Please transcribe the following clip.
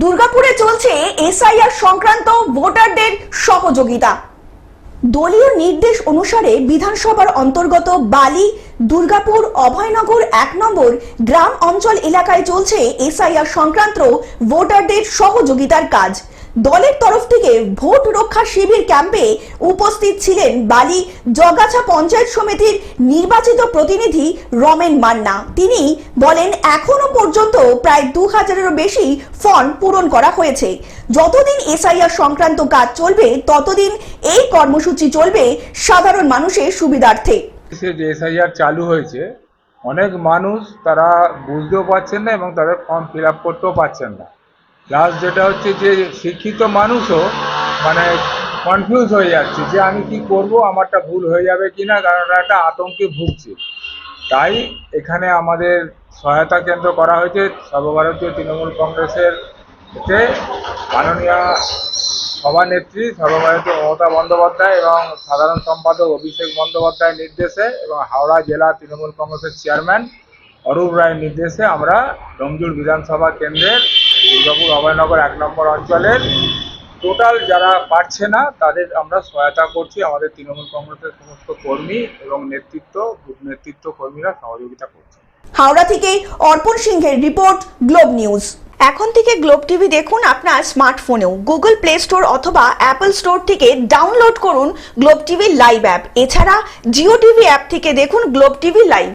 দুর্গাপুরে চলছে এসআইআর সংক্রান্ত ভোটারদের সহযোগিতা। দলীয় নির্দেশ অনুসারে বিধানসভার অন্তর্গত বালি, দুর্গাপুর, অভয়নগর এক নম্বর গ্রাম অঞ্চল এলাকায় চলছে এসআইআর সংক্রান্ত ভোটারদের সহযোগিতার কাজ। দলের তরফ থেকে ভোট রক্ষা শিবির ক্যাম্পে উপস্থিত ছিলেন বালি জগাছা পঞ্চায়েত সমিতির নির্বাচিত প্রতিনিধি রমেন মান্না। তিনি বলেন, এখনও পর্যন্ত প্রায় দু হাজারেরও বেশি ফর্ম পূরণ করা হয়েছে। যতদিন এসআইআর সংক্রান্ত কাজ চলবে, ততদিন এই কর্মসূচি চলবে সাধারণ মানুষের সুবিধার্থে। যে এসআইআর চালু হয়েছে, অনেক মানুষ তারা বুঝতেও পারছেন না এবং তাদের ফর্ম ফিল করতেও পারছেন না। প্লাস যেটা হচ্ছে যে শিক্ষিত মানুষও মানে কনফিউজ হয়ে যাচ্ছে যে আমি কি করব, আমারটা ভুল হয়ে যাবে কি না কারণ একটা আতঙ্কে ভুগছে। তাই এখানে আমাদের সহায়তা কেন্দ্র করা হয়েছে সর্বভারতীয় তৃণমূল কংগ্রেসের তে মাননীয় সভানেত্রী সর্বভারতীয় মমতা বন্দ্যোপাধ্যায় এবং সাধারণ সম্পাদক অভিষেক বন্দ্যোপাধ্যায়ের নির্দেশে এবং হাওড়া জেলা তৃণমূল কংগ্রেসের চেয়ারম্যান অরূপ রায়ের নির্দেশে আমরা ডোমজুর বিধানসভা কেন্দ্রের দুর্গাপুর অভয়নগর এক নম্বর অঞ্চলের। টোটাল যারা পারছে না, তাদের আমরা সহায়তা করছি। আমাদের তৃণমূল কংগ্রেসের সমস্ত কর্মী এবং নেতৃত্ব নেতৃত্ব কর্মীরা সহযোগিতা করছে। হাওড়া থেকে অর্পণ সিংহের রিপোর্ট, গ্লোব নিউজ। এখন থেকে গ্লোব টিভি দেখুন আপনার স্মার্টফোনেও। গুগল প্লে স্টোর অথবা অ্যাপল স্টোর থেকে ডাউনলোড করুন গ্লোব টিভি লাইভ অ্যাপ। এছাড়া জিও টিভি অ্যাপ থেকে দেখুন গ্লোব টিভি লাইভ।